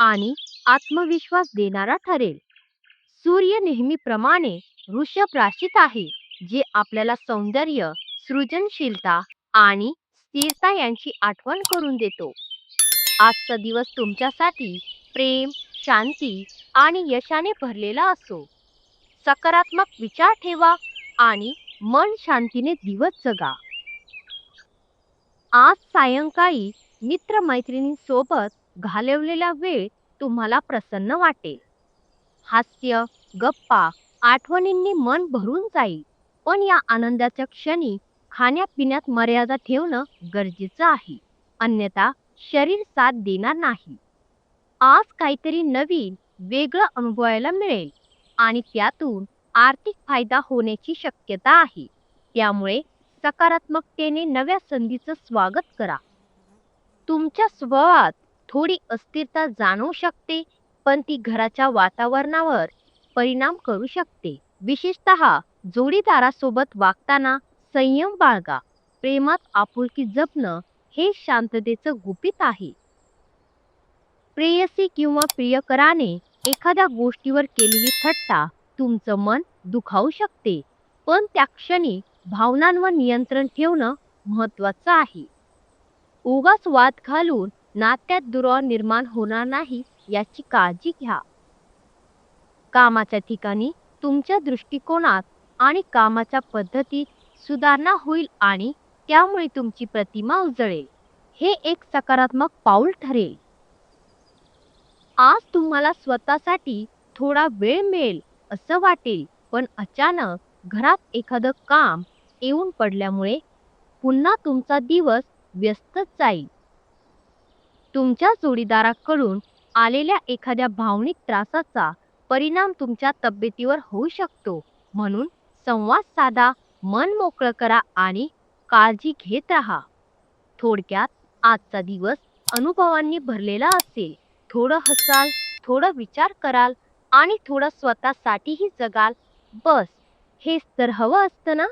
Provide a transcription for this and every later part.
आणि आत्मविश्वास देणारा ठरेल. सूर्य नेहमीप्रमाणे वृषभ राशीत आहे जे आपल्याला सौंदर्य सृजनशीलता आणि स्थिरता यांची आठवण करून देतो. आजचा दिवस तुमच्यासाठी प्रेम शांती आणि यशाने भरलेला असो. सकारात्मक विचार ठेवा आणि मन शांतीने दिवस जगा. आज सायंकाळी मित्रमैत्रिणींसोबत घालवलेला वेळ तुम्हाला प्रसन्न वाटेल. हास्य गप्पा आठवणींनी मन भरून जाईल. पण या आनंदाच्या क्षणी खाण्यापिण्यात मर्यादा ठेवणं गरजेचं आहे. अन्यथा शरीर साथ देणार नाही. आज काहीतरी नवीन वेगळं अनुभवायला मिळेल आणि त्यातून आर्थिक फायदा होण्याची शक्यता आहे. त्यामुळे सकारात्मकतेने नव्या संधीचं स्वागत करा. तुमच्या स्वभावात थोडी अस्थिरता जाणवू शकते पण ती घराच्या वातावरणावर परिणाम करू शकते. विशेषतः जोडीदारासोबत वागताना संयम बाळगा. प्रेमात आपुलकी जपणं हे शांततेचं गुपित आहे. प्रेयसी किंवा प्रियकराने एखाद्या गोष्टीवर केलेली थट्टा तुमचं मन दुखावू शकते पण त्या क्षणी भावनांवर नियंत्रण ठेवणं महत्वाचं आहे. उगाच वाद घालून नात्यात दुरावा निर्माण होणार नाही याची काळजी घ्या. कामाच्या ठिकाणी तुमच्या दृष्टिकोनात आणि कामाच्या पद्धतीत सुधारणा होईल आणि त्यामुळे तुमची प्रतिमा उजळेल. हे एक सकारात्मक पाऊल ठरेल. आज तुम्हाला स्वतःसाठी थोडा वेळ मिळेल असं वाटेल पण अचानक घरात एखादं काम येऊन पडल्यामुळे पुन्हा तुमचा दिवस व्यस्तच जाईल. तुमच्या जोडीदाराकडून आलेल्या एखाद्या भावनिक त्रासाचा परिणाम तुमच्या तब्येतीवर होऊ शकतो. म्हणून संवाद साधा मन मोकळं करा आणि काळजी घेत राहा. थोडक्यात आजचा दिवस अनुभवांनी भरलेला असेल. थोडं हसाल थोडं विचार कराल आणि थोडं स्वतःसाठीही जगाल. बस हेच तर हवं असतं ना?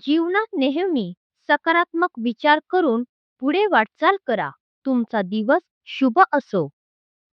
जीवनात नेहमी सकारात्मक विचार करून पुढे वाटचाल करा. तुमचा दिवस शुभ असो.